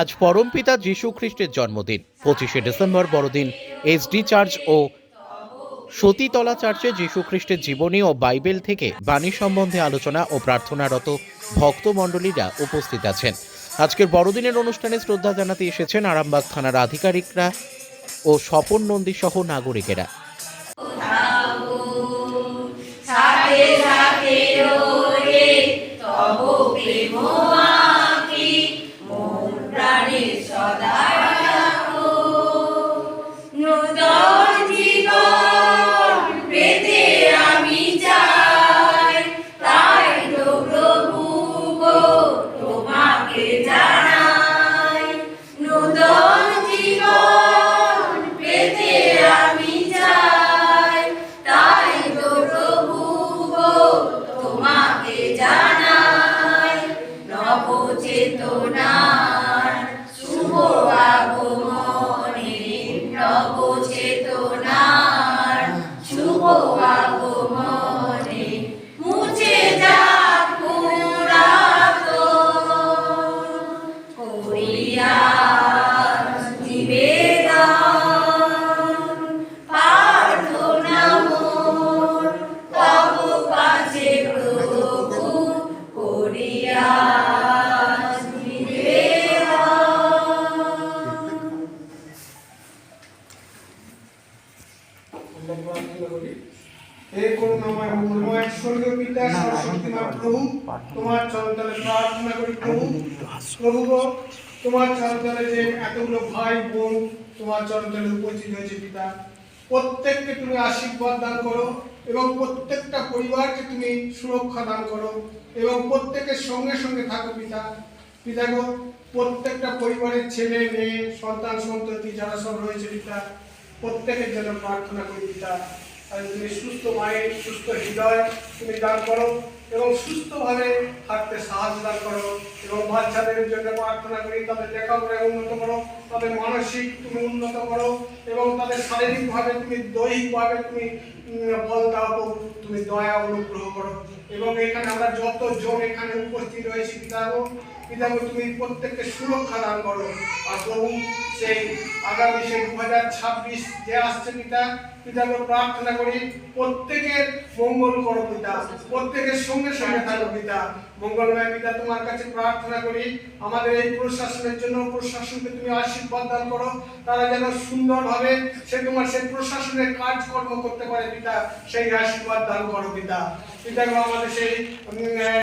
আজ পরমপিতা যীশু খ্রিস্টের জন্মদিন। পঁচিশে ডিসেম্বর বড়দিন। এসডি চার্চ ও সতীতলা চার্চে যীশু খ্রিস্টের জীবনী ও বাইবেল থেকে বাণী সম্বন্ধে আলোচনা ও প্রার্থনারত ভক্তমণ্ডলীরা উপস্থিত আছেন। আজকের বড়দিনের অনুষ্ঠানে শ্রদ্ধা জানাতে এসেছেন আরামবাগ থানার আধিকারিকরা ও স্বপন নন্দী সহ নাগরিকেরা। চেতনার শুভ হে করুণাময় মঙ্গলময় স্বর্গীয় পিতা সরস্বতীময় প্রভু তোমার চরণতলে প্রার্থনা করি প্রভু। প্রভু তোমার চরণতলে যে এতগুলো ভাই বোন তোমার চরণতলে উপস্থিত হয়েছে পিতা প্রত্যেককে তুমি আশীর্বাদ দান করো এবং প্রত্যেকটা পরিবারকে তুমি সুরক্ষা দান করো এবং প্রত্যেকের সঙ্গে সঙ্গে থাকো পিতা। পিতা গো প্রত্যেকটা পরিবারের ছেলে মেয়ে সন্তান সন্ততি যারা সব রয়েছে পিতা প্রত্যেকের জন্য প্রার্থনা করি পিতা। তুমি সুস্থ মায়ের সুস্থ হৃদয় তুমি দান করো এবং সুস্থভাবে থাকতে সাহায্য দান করো এবং বাচ্চাদের জন্য প্রার্থনা করি, তাদের লেখাপড়ায় উন্নত করো, তাদের মানসিক তুমি উন্নত করো এবং তাদের শারীরিকভাবে তুমি দৈহিকভাবে তুমি বল দাও তুমি দয়া অনুগ্রহ করো। এবং এখানে আমরা যত জন এখানে উপস্থিত রয়েছি পিতাগো পিতাগো তুমি প্রত্যেককে সুরক্ষা দান করো। আর প্রভু, সেই আগামী সেই দু হাজার ছাব্বিশ যে আসছে পিতা পিতাকে প্রার্থনা করি, প্রত্যেকের মঙ্গল করো পিতা। প্রত্যেকের সঙ্গে সঙ্গে থাকো পিতা। মঙ্গলময় পিতা তোমার কাছে প্রার্থনা করি আমাদের এই প্রশাসনের জন্য প্রশাসনকে তুমি আশীর্বাদ দান করো। তারা যেন সুন্দরভাবে সে তোমার সেই প্রশাসনের কাজকর্ম করতে পারে পিতা সেই আশীর্বাদ দান করো পিতা। পিতা আমাদের সেই উম, আহ,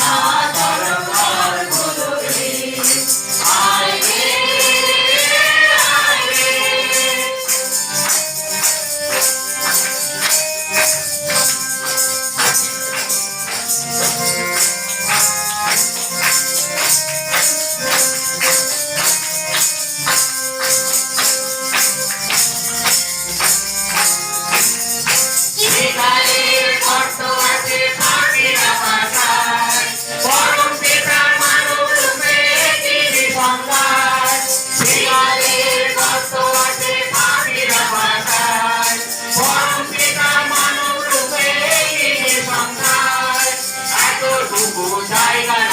보고 잘 가라